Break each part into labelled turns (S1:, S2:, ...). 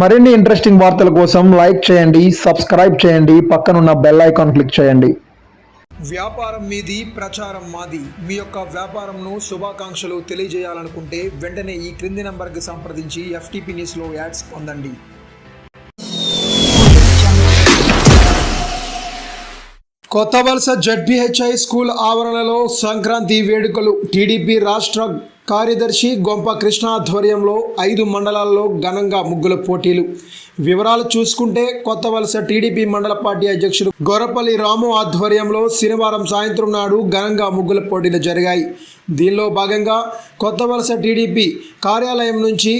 S1: మరిన్ని ఇంట్రెస్టింగ్ వార్తల కోసం లైక్ చేయండి సబ్స్క్రైబ్ చేయండి పక్కనున్న బెల్ ఐకాన్ క్లిక్ చేయండి.
S2: వ్యాపారం మీది ప్రచారం మాది. మీ యొక్క వ్యాపారంను శుభాకాంక్షలు తెలియజేయాలనుకుంటే వెంటనే ఈ క్రింది నంబర్కి సంప్రదించి ఎఫ్టీపీ న్యూస్లో యాడ్స్ పొందండి. కొత్త వలస జడ్పిహెచ్ఐ స్కూల్ ఆవరణలో సంక్రాంతి వేడుకలు. టీడీపీ రాష్ట్ర కార్యదర్శి గొంప కృష్ణ ఆధ్వర్యంలో ఐదు మండలాల్లో ఘనంగా ముగ్గుల పోటీలు. వివరాలు చూసుకుంటే కొత్త వలస టీడీపీ మండల పార్టీ అధ్యక్షుడు గొరపల్లి రాము ఆధ్వర్యంలో శనివారం సాయంత్రం నాడు ఘనంగా ముగ్గుల పోటీలు జరిగాయి. దీనిలో భాగంగా కొత్త వలస టీడీపీ కార్యాలయం నుంచి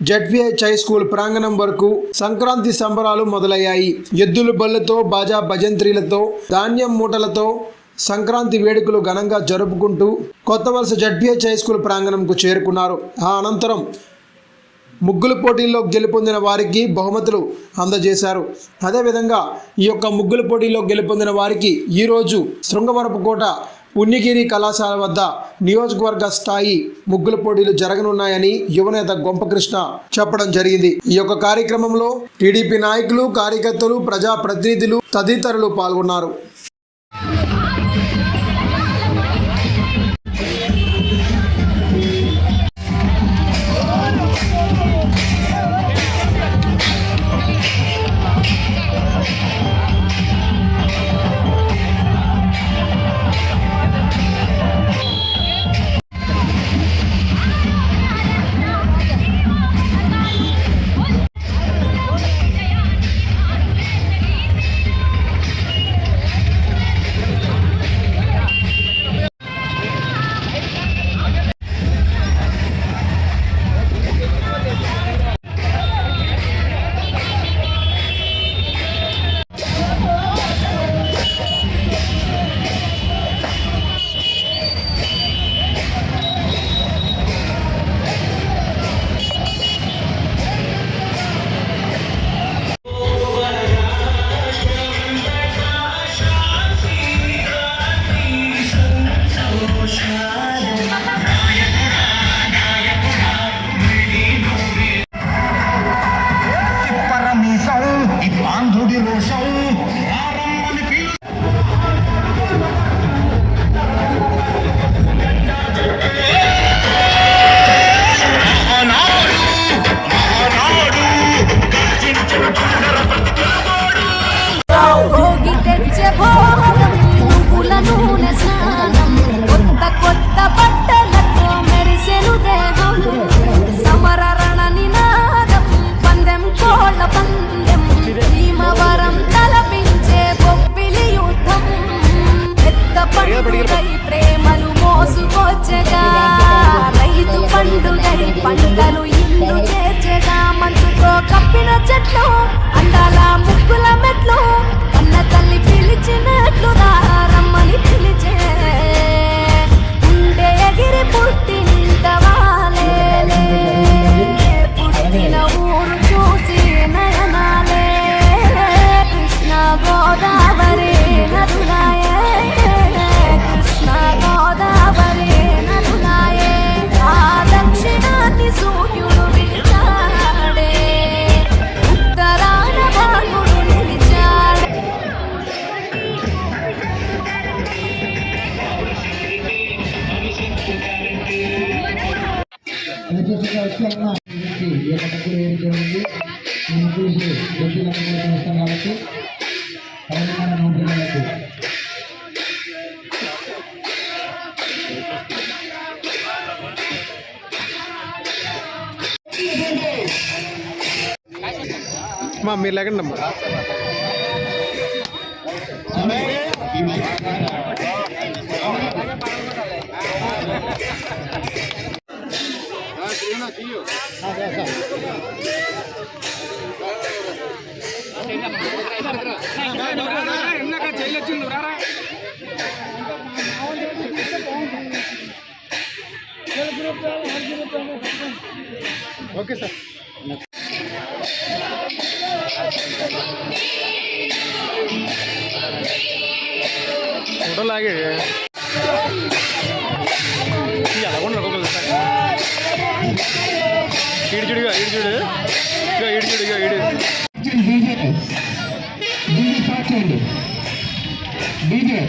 S2: జడ్పిహెచ్ హై స్కూల్ ప్రాంగణం వరకు సంక్రాంతి సంబరాలు మొదలయ్యాయి. ఎద్దుల బళ్ళతో బాజా భజంత్రీలతో ధాన్యం మూటలతో సంక్రాంతి వేడుకలు ఘనంగా జరుపుకుంటూ కొత్త వలస జడ్పిహెచ్ హై స్కూల్ ప్రాంగణంకు చేరుకున్నారు. ఆ అనంతరం ముగ్గుల పోటీల్లో గెలుపొందిన వారికి బహుమతులు అందజేశారు. అదేవిధంగా ఈ యొక్క ముగ్గుల పోటీలో గెలుపొందిన వారికి ఈరోజు శృంగవరపుకోట ఉన్నిగిరి కళాశాల వద్ద నియోజకవర్గ స్థాయి ముగ్గుల పోటీలు జరగనున్నాయని యువనేత గొంపకృష్ణ చెప్పడం జరిగింది. ఈ యొక్క కార్యక్రమంలో టీడీపీ నాయకులు కార్యకర్తలు ప్రజా ప్రతినిధులు తదితరులు పాల్గొన్నారు.
S3: ప్రేమలు మోసుకొచ్చగా రైతు పండుగై పంటలు ఇల్లు చేర్చగా మంచుతో కప్పిన చెట్లు అందాల ముగ్గుల మెట్లు అన్న తల్లి పిలిచినట్లు రమ్మని పిలిచే. ఉండే ఎగిరి
S4: పుట్టి నేను చూసి కాబట్టి తెలంగాణ
S2: మా మీరు లేకండి అమ్మా. ఓకే సార్ ఫోటో లాగే
S4: చేయండి డీజే.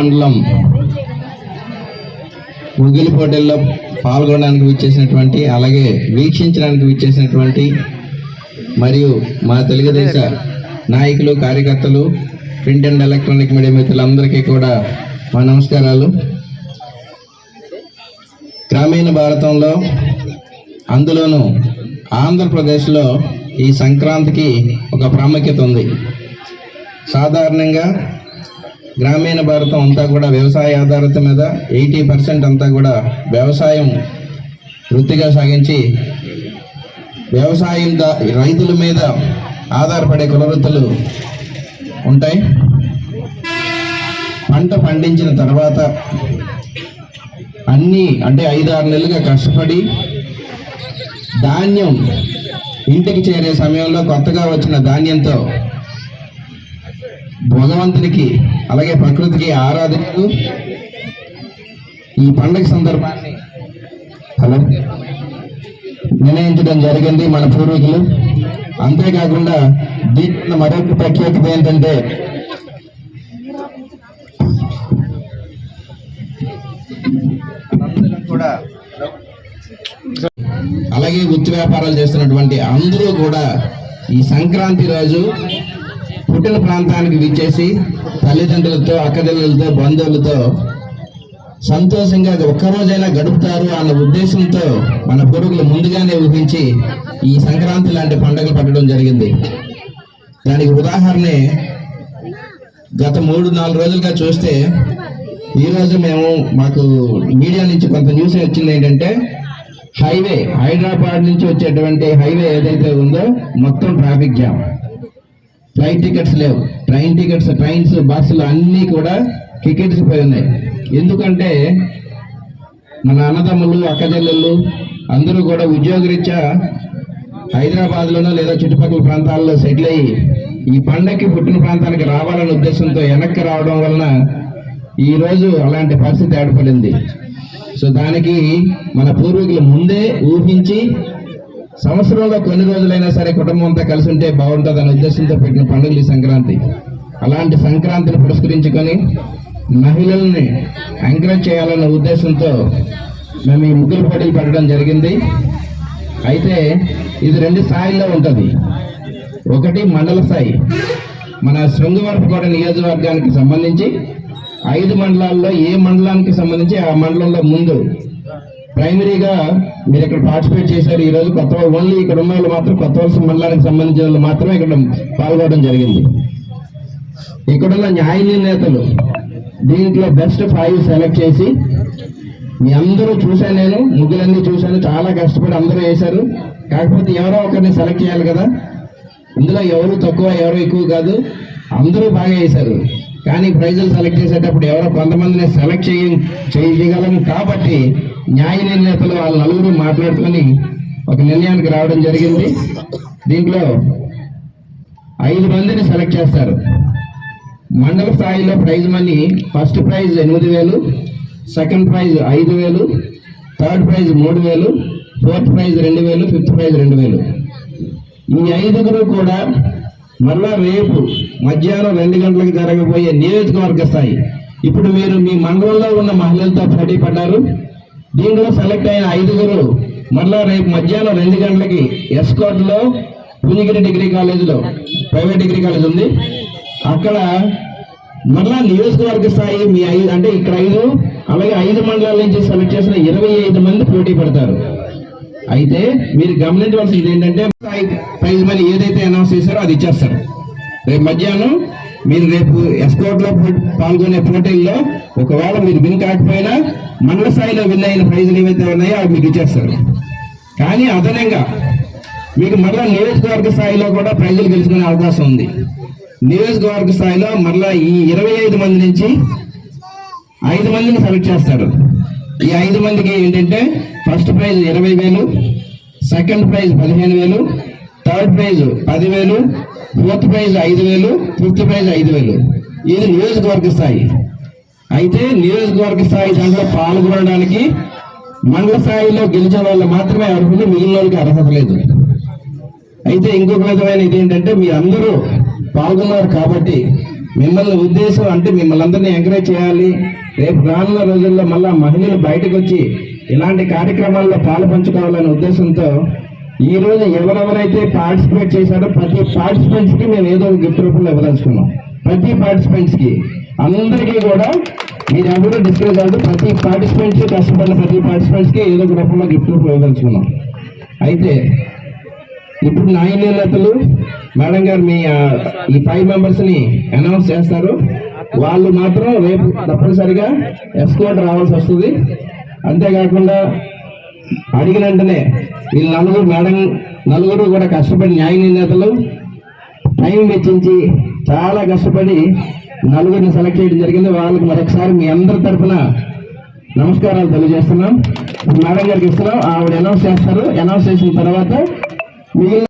S4: మండలం
S5: ముగ్గులు పోటీల్లో పాల్గొనడానికి విచ్చేసినటువంటి అలాగే వీక్షించడానికి విచ్చేసినటువంటి మరియు మా తెలుగుదేశ నాయకులు కార్యకర్తలు ప్రింట్ అండ్ ఎలక్ట్రానిక్ మీడియా మిత్రులందరికీ కూడా మా నమస్కారాలు. గ్రామీణ భారతంలో అందులోనూ ఆంధ్రప్రదేశ్లో ఈ సంక్రాంతికి ఒక ప్రాముఖ్యత ఉంది. సాధారణంగా గ్రామీణ భారతం అంతా కూడా వ్యవసాయ ఆధారిత మీద ఎయిటీ పర్సెంట్ అంతా కూడా వ్యవసాయం వృత్తిగా సాగించి వ్యవసాయం దా రైతుల మీద ఆధారపడే కులవృత్తులు ఉంటాయి. పంట పండించిన తర్వాత అన్నీ అంటే ఐదు ఆరు నెలలుగా కష్టపడి ధాన్యం ఇంటికి చేరే సమయంలో కొత్తగా వచ్చిన ధాన్యంతో భగవంతునికి అలాగే ప్రకృతికి ఆరాధనలు ఈ పండగ సందర్భాన్ని హలో. నిర్ణయించడం జరిగింది మన పూర్వీకులు. అంతేకాకుండా దీంట్లో మరొక ప్రఖ్యాతి ఏంటంటే అలాగే వృత్తి వ్యాపారాలు చేస్తున్నటువంటి అందరూ కూడా ఈ సంక్రాంతి రోజు పుట్టిన ప్రాంతానికి విచ్చేసి తల్లిదండ్రులతో అక్కదిల్లలతో బంధువులతో సంతోషంగా ఒక్కరోజైనా గడుపుతారు అన్న ఉద్దేశంతో మన పూర్వీకులు ముందుగానే ఊహించి ఈ సంక్రాంతి లాంటి పండుగలు పట్టడం జరిగింది. దానికి ఉదాహరణే గత మూడు నాలుగు రోజులుగా చూస్తే ఈరోజు మేము మాకు మీడియా నుంచి కొంత న్యూస్ వచ్చింది ఏంటంటే హైవే హైదరాబాద్ నుంచి వచ్చేటువంటి హైవే ఏదైతే ఉందో మొత్తం ట్రాఫిక్ జామ్. ఫ్లైట్ టికెట్స్ లేవు. ట్రైన్ టికెట్స్ ట్రైన్స్ బస్సులు అన్నీ కూడా టికెట్స్ పోయి ఉన్నాయి. ఎందుకంటే మన అన్నదమ్ములు అక్కచెల్లెళ్ళు అందరూ కూడా ఉద్యోగరీత్యా హైదరాబాద్లోనో లేదా చుట్టుపక్కల ప్రాంతాల్లో సెటిల్ అయ్యి ఈ పండగకి పుట్టిన ప్రాంతానికి రావాలనే ఉద్దేశంతో వెనక్కి రావడం వలన ఈరోజు అలాంటి పరిస్థితి ఏర్పడింది. సో దానికి మన పూర్వీకులు ముందే ఊహించి సంవత్సరంలో కొన్ని రోజులైనా సరే కుటుంబం అంతా కలిసి ఉంటే బాగుంటుంది అనే ఉద్దేశంతో పెట్టిన పండుగలు ఈ సంక్రాంతి. అలాంటి సంక్రాంతిని పురస్కరించుకొని మహిళల్ని ఎంకరేజ్ చేయాలన్న ఉద్దేశంతో మేము ఈ ముగ్గులు పోటీలు పెట్టడం జరిగింది. అయితే ఇది రెండు స్థాయిల్లో ఉంటుంది. ఒకటి మండల స్థాయి. మన శృంగవరపుకోట నియోజకవర్గానికి సంబంధించి ఐదు మండలాల్లో ఏ మండలానికి సంబంధించి ఆ మండలంలో ముందు ప్రైమరీగా మీరు ఇక్కడ పార్టిసిపేట్ చేశారు. ఈ రోజు కొత్త ఓన్లీ ఇక్కడ ఉన్న వాళ్ళు మాత్రం కొత్త వలస మండలానికి సంబంధించిన వాళ్ళు మాత్రమే ఇక్కడ పాల్గొనడం జరిగింది. ఇక్కడున్న న్యాయ నేతలు దీంట్లో బెస్ట్ ఫైవ్ సెలెక్ట్ చేసి మీ అందరూ చూశాను నేను ముగ్గులన్నీ చూశాను చాలా కష్టపడి అందరూ వేశారు. కాకపోతే ఎవరో ఒకరిని సెలెక్ట్ చేయాలి కదా. ఇందులో ఎవరు తక్కువ ఎవరు ఎక్కువ కాదు అందరూ బాగా వేశారు. కానీ ప్రైజులు సెలెక్ట్ చేసేటప్పుడు ఎవరో కొంతమందిని సెలెక్ట్ చేయ చేయగలం. కాబట్టి న్యాయ నిర్ణేతలు వాళ్ళ నలుగురు మాట్లాడుకొని ఒక నిర్ణయానికి రావడం జరిగింది. దీంట్లో ఐదు మందిని సెలెక్ట్ చేస్తారు. మండల స్థాయిలో ప్రైజ్ మనీ ఫస్ట్ ప్రైజ్ ఎనిమిది వేలు సెకండ్ ప్రైజ్ ఐదు వేలు థర్డ్ ప్రైజ్ మూడు వేలు ఫోర్త్ ప్రైజ్ రెండు వేలు ఫిఫ్త్ ప్రైజ్ రెండు వేలు. ఈ ఐదుగురు కూడా మళ్ళా రేపు మధ్యాహ్నం రెండు గంటలకు జరగబోయే నియోజకవర్గ స్థాయి. ఇప్పుడు మీరు మీ మండలంలో ఉన్న మహిళలతో పోటీ పడ్డారు. దీంట్లో సెలెక్ట్ అయిన ఐదుగురు మళ్ళా రేపు మధ్యాహ్నం రెండు గంటలకి ఎస్కోట్లో పులిగిరి డిగ్రీ కాలేజీలో ప్రైవేట్ డిగ్రీ కాలేజ్ ఉంది. అక్కడ మళ్ళా నియోజకవర్గ స్థాయి మీ ఐదు అంటే ఇక్కడ ఐదు అలాగే ఐదు మండలాల నుంచి సెలెక్ట్ చేసిన ఇరవై ఐదు మంది పోటీ పడతారు. అయితే మీరు గమనించవలసింది ఏంటంటే స్థాయి ప్రైజ్ మనీ ఏదైతే అనౌన్స్ చేశారో అది ఇచ్చేస్తారు. రేపు మధ్యాహ్నం మీరు రేపు ఎస్కోట్లో పాల్గొనే పోటీల్లో ఒకవేళ మీరు విన్ కాకపోయినా మండల స్థాయిలో విన్ అయిన ప్రైజులు ఏవైతే ఉన్నాయో అవి మీకు ఇచ్చేస్తారు. కానీ అదనంగా మీకు మరలా నియోజకవర్గ స్థాయిలో కూడా ప్రైజులు గెలుచుకునే అవకాశం ఉంది. నియోజకవర్గ స్థాయిలో మరలా ఈ ఇరవై ఐదు మంది నుంచి ఐదు మందిని సెలెక్ట్ చేస్తారు. ఈ ఐదు మందికి ఏంటంటే ఫస్ట్ ప్రైజ్ ఇరవై వేలు సెకండ్ ప్రైజ్ పదిహేను వేలు థర్డ్ ప్రైజ్ పదివేలు ఫోర్త్ ప్రైజ్ ఐదు వేలు ఫిఫ్త్ ప్రైజ్ ఐదు వేలు. ఇది నియోజకవర్గ స్థాయి. అయితే నియోజకవర్గ స్థాయి దాంట్లో పాల్గొనడానికి మండల స్థాయిలో గెలిచిన వాళ్ళు మాత్రమే అర్హులు మిగిలిన వాళ్ళకి అర్హత లేదు. అయితే ఇంకొక విధమైన ఇది ఏంటంటే మీ అందరూ పాల్గొన్నారు కాబట్టి మిమ్మల్ని ఉద్దేశం అంటే మిమ్మల్ని అందరినీ ఎంకరేజ్ చేయాలి. రేపు రానున్న రోజుల్లో మళ్ళా మహిళలు బయటకు వచ్చి ఇలాంటి కార్యక్రమాల్లో పాలుపంచుకోవాలనే ఉద్దేశంతో ఈ రోజు ఎవరెవరైతే పార్టిసిపేట్ చేశారో ప్రతి పార్టిసిపెంట్స్కి మేము ఏదో ఒక గిఫ్ట్ రూపంలో ఇవ్వదలుచుకున్నాం. ప్రతి పార్టిసిపెంట్స్కి అందరికీ కూడా మీరు ఎవరు డిస్కస్ కాదు ప్రతి పార్టిసిపెంట్స్ కష్టపడిన ప్రతి పార్టిసిపెంట్స్కి ఏదో ఒక రూపంలో గిఫ్ట్ రూపంలో ఇవ్వదలుచుకున్నాం అయితే ఇప్పుడు న్యాయ మేడం గారు మీ ఈ ఫైవ్ మెంబర్స్ని అనౌన్స్ చేస్తారు. వాళ్ళు మాత్రం రేపు తప్పనిసరిగా ఎస్కోట్ రావాల్సి వస్తుంది. అంతేకాకుండా అడిగిన వెంటనే వీళ్ళు నలుగురు మేడం నలుగురు కూడా కష్టపడి న్యాయ నేతలు టైం వెచ్చించి చాలా కష్టపడి నలుగురిని సెలెక్ట్ చేయడం జరిగింది. వాళ్ళకి మరొకసారి మీ అందరి తరఫున నమస్కారాలు తెలియజేస్తున్నాం. మేడం గారికి ఇస్తున్నాం. ఆవిడ అనౌన్స్ చేస్తారు. అనౌన్స్ చేసిన తర్వాత మిగిలిన